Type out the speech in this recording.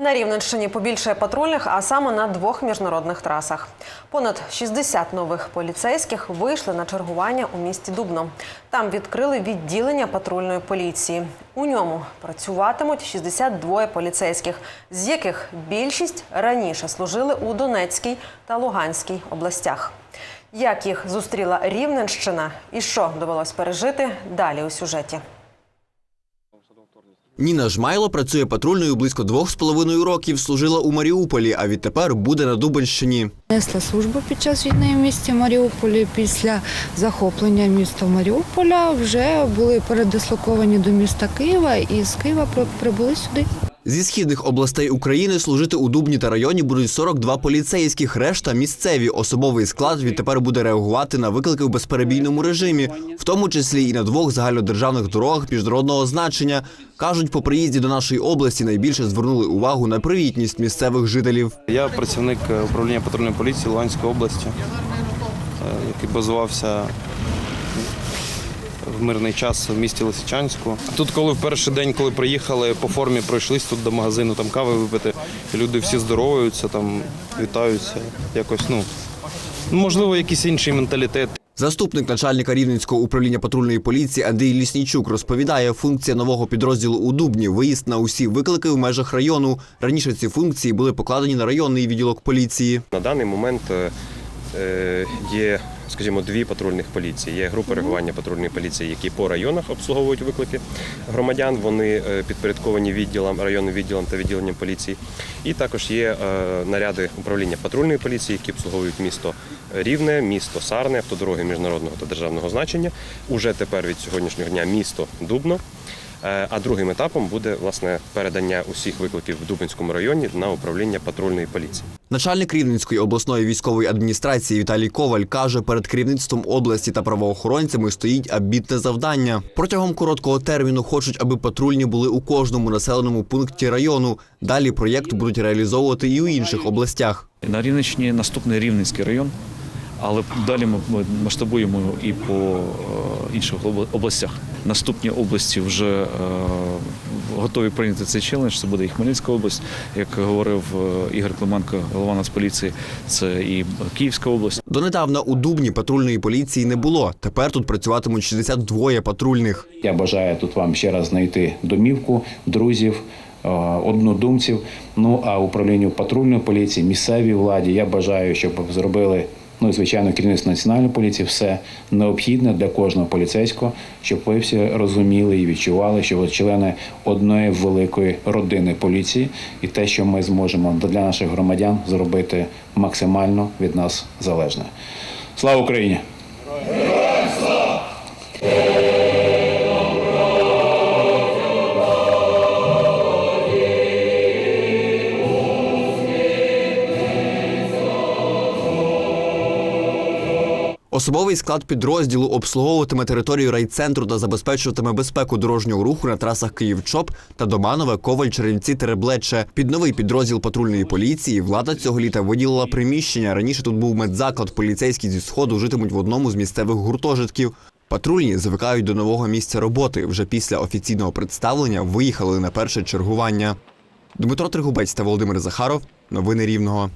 На Рівненщині побільшає патрульних, а саме на двох міжнародних трасах. Понад 60 нових поліцейських вийшли на чергування у місті Дубно. Там відкрили відділення патрульної поліції. У ньому працюватимуть 62 поліцейських, з яких більшість раніше служили у Донецькій та Луганській областях. Як їх зустріла Рівненщина і що довелось пережити далі у сюжеті. Ніна Жмайло працює патрульною близько двох з половиною років. Служила у Маріуполі, а відтепер буде на Дубенщині. Несла службу під час війни в місті Маріуполі. Після захоплення міста Маріуполя вже були передислоковані до міста Києва і з Києва при- прибули сюди. Зі східних областей України служити у Дубні та районі будуть 42 поліцейських, решта місцеві. Особовий склад відтепер буде реагувати на виклики в безперебійному режимі, в тому числі і на двох загальнодержавних дорогах міжнародного значення. Кажуть, по приїзді до нашої області найбільше звернули увагу на привітність місцевих жителів. Я працівник е, управління патрульної поліції Луганської області, е, який базувався в мирний час в місті Лисичанську. Тут, коли в перший день, коли приїхали по формі, пройшлись тут до магазину, там кави випити, люди всі здоровуються, там вітаються. Якось, ну можливо, якийсь інший менталітет. Заступник начальника Рівненського управління патрульної поліції Андрій Ліснічук розповідає, функція нового підрозділу у Дубні виїзд на усі виклики в межах району. Раніше ці функції були покладені на районний відділок поліції. На даний момент е, є, скажімо, дві патрульних поліції. Є групи реагування патрульної поліції, які по районах обслуговують виклики громадян. Вони е, підпорядковані відділам, районним відділам та відділенням поліції. І також є е, наряди управління патрульної поліції, які обслуговують місто Рівне, місто Сарне, автодороги міжнародного та державного значення. Уже тепер від сьогоднішнього дня місто Дубно. Е, А другим етапом буде власне передання усіх викликів в Дубинському районі на управління патрульної поліції. Начальник Рівненської обласної військової адміністрації Віталій Коваль каже, перед керівництвом області та правоохоронцями стоїть амбітне завдання. Протягом короткого терміну хочуть, аби патрульні були у кожному населеному пункті району. Далі проєкт будуть реалізовувати і у інших областях. На Рівненщині наступний Рівненський район, але далі ми масштабуємо і по е, інших обла- областях. Наступні області вже е, готові прийняти цей челендж. Це буде і Хмельницька область, як говорив е, Ігор Клименко, голова Нацполіції, це і Київська область. Донедавна у Дубні патрульної поліції не було. Тепер тут працюватимуть 62 патрульних. Я бажаю тут вам ще раз знайти домівку, друзів, е, однодумців. Ну а управлінню патрульної поліції, місцевій владі я бажаю, щоб зробили. Ну і звичайно, керівництво національної поліції все необхідне для кожного поліцейського, щоб ви всі розуміли і відчували, що ви члени одної великої родини поліції, і те, що ми зможемо для наших громадян зробити максимально від нас залежне. Слава Україні! Особовий склад підрозділу обслуговуватиме територію райцентру та забезпечуватиме безпеку дорожнього руху на трасах Київ-Чоп та Доманове, Коваль, Черемці, Тереблече. Під новий підрозділ патрульної поліції влада цього літа виділила приміщення. Раніше тут був медзаклад. Поліцейські зі сходу житимуть в одному з місцевих гуртожитків. Патрульні звикають до нового місця роботи. Вже після офіційного представлення виїхали на перше чергування. Дмитро Тригубець та Володимир Захаров. Новини Рівного.